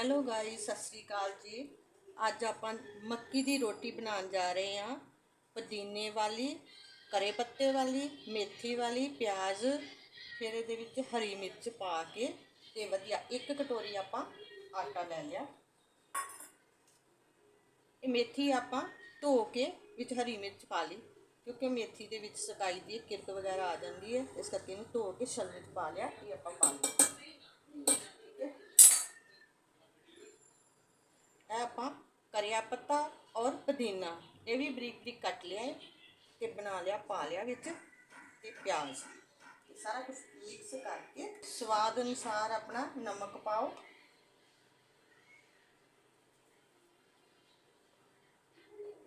Hello ਗਾਈ ਸਤਿ ਸ੍ਰੀ ਅਕਾਲ ਜੀ। ਅੱਜ ਆਪਾਂ ਮੱਕੀ ਦੀ ਰੋਟੀ ਬਣਾਉਣ ਜਾ ਰਹੇ ਹਾਂ। ਪੁਦੀਨੇ ਵਾਲੀ, ਕਰੇ ਪੱਤੇ ਵਾਲੀ, ਮੇਥੀ ਵਾਲੀ, ਪਿਆਜ਼, ਫਿਰ ਇਹਦੇ ਵਿੱਚ ਹਰੀ ਮਿਰਚ ਪਾ ਕੇ ਤੇ ਵਧੀਆ ਇੱਕ ਕਟੋਰੀ ਆਪਾਂ ਆਟਾ ਲੈ ਲਿਆ। ਇਹ ਮੇਥੀ ਆਪਾਂ ਧੋ ਕੇ ਵਿੱਚ ਹਰੀ ਮਿਰਚ ਪਾ ਲਈ, ਕਿਉਂਕਿ ਮੇਥੀ ਦੇ ਵਿੱਚ ਸਕਾਈ ਦੀ ਕਿਰਕ ਵਗੈਰਾ ਆ ਜਾਂਦੀ ਹੈ, ਇਸ ਕਰਕੇ ਇਹਨੂੰ ਧੋ ਕੇ ਛਲ ਵਿੱਚ ਪਾ ਲਿਆ, ਇਹ ਆਪਾਂ ਪਾ ਲਿਆ। ਇਹ ਆਪਾਂ ਕਰਿਆ ਪੱਤਾ ਔਰ ਪੁਦੀਨਾ ਇਹ ਵੀ ਬਰੀਕ ਬਰੀਕ ਕੱਟ ਲਿਆ ਹੈ ਤੇ ਬਣਾ ਲਿਆ ਪਾ ਲਿਆ ਵਿੱਚ ਤੇ ਪਿਆਜ਼ ਇਹ ਸਾਰਾ ਕੁਝ ਮਿਕਸ ਕਰਕੇ ਸਵਾਦ ਅਨੁਸਾਰ ਆਪਣਾ ਨਮਕ ਪਾਓ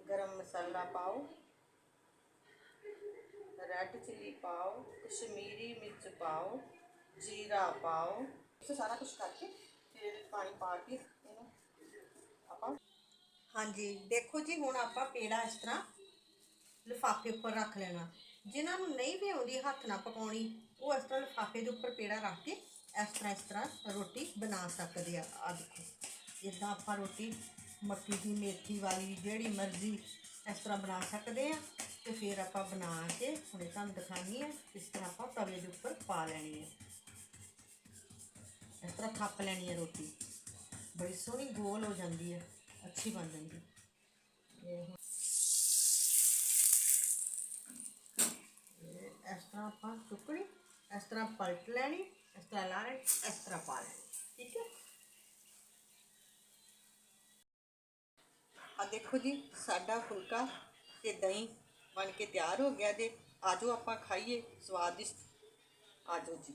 ਗਰਮ ਮਸਾਲਾ ਪਾਓ ਰੈਡ ਚਿੱਲੀ ਪਾਓ ਕਸ਼ਮੀਰੀ ਮਿਰਚ ਪਾਓ ਜੀਰਾ ਪਾਓ ਇਹ ਸਾਰਾ ਕੁਝ ਕਰਕੇ ਫਿਰ ਇਹਦੇ 'ਚ ਪਾਣੀ ਪਾ ਕੇ ਇਹਨੂੰ ਆਪਾਂ ਹਾਂਜੀ, ਦੇਖੋ ਜੀ, ਹੁਣ ਆਪਾਂ ਪੇੜਾ ਇਸ ਤਰ੍ਹਾਂ ਲਿਫਾਫੇ ਉੱਪਰ ਰੱਖ ਲੈਣਾ। ਜਿਨ੍ਹਾਂ ਨੂੰ ਨਹੀਂ ਵੀ ਆਉਂਦੀ, ਹੱਥ ਨਾਲ ਪਕਾਉਣੀ, ਉਹ ਇਸ ਤਰ੍ਹਾਂ ਲਿਫਾਫੇ ਦੇ ਉੱਪਰ ਪੇੜਾ ਰੱਖ ਕੇ ਇਸ ਤਰ੍ਹਾਂ ਇਸ ਤਰ੍ਹਾਂ ਰੋਟੀ ਬਣਾ ਸਕਦੇ ਆ। ਆ ਦੇਖੋ ਇਦਾਂ ਆਪਾਂ ਰੋਟੀ, ਮੱਕੀ ਦੀ ਮੇਥੀ ਵਾਲੀ, ਜਿਹੜੀ ਮਰਜ਼ੀ ਇਸ ਤਰ੍ਹਾਂ ਬਣਾ ਸਕਦੇ ਆ, ਤੇ ਫਿਰ ਆਪਾਂ ਬਣਾ ਕੇ ਹੁਣੇ ਤੁਹਾਨੂੰ ਦਿਖਾਣੀ ਹੈ ਇਸ ਤਰ੍ਹਾਂ ਆਪਾਂ ਤਵੇ ਦੇ ਉੱਪਰ ਪਾ ਲੈਣੀ ਹੈ ਇਸ ਤਰ੍ਹਾਂ ਥੱਪ ਲੈਣੀ ਹੈ ਰੋਟੀ। ਬੜੀ ਸੋਹਣੀ ਗੋਲ ਹੋ ਜਾਂਦੀ ਹੈ ਅੱਛੀ ਬਣ ਜਾਂਦੀ ਹੈ ਇਹ ਹੁਣ ਇਹ ਇਸ ਤਰ੍ਹਾਂ ਆਪਾਂ ਚੁੱਕਣੀ ਇਸ ਤਰ੍ਹਾਂ ਪਲਟ ਲੈਣੀ ਇਸ ਤਰ੍ਹਾਂ ਲਾ ਲੈਣੀ ਇਸ ਤਰ੍ਹਾਂ ਪਾ ਲੈਣੀ ਠੀਕ ਹੈ ਆ ਦੇਖੋ ਜੀ ਸਾਡਾ ਫੁਲਕਾ ਤੇ ਦਹੀਂ ਬਣ ਕੇ ਤਿਆਰ ਹੋ ਗਿਆ ਜੇ ਆਜੋ ਆਪਾਂ ਖਾਈਏ ਸਵਾਦਿਸ਼ਟ ਆਜੋ ਜੀ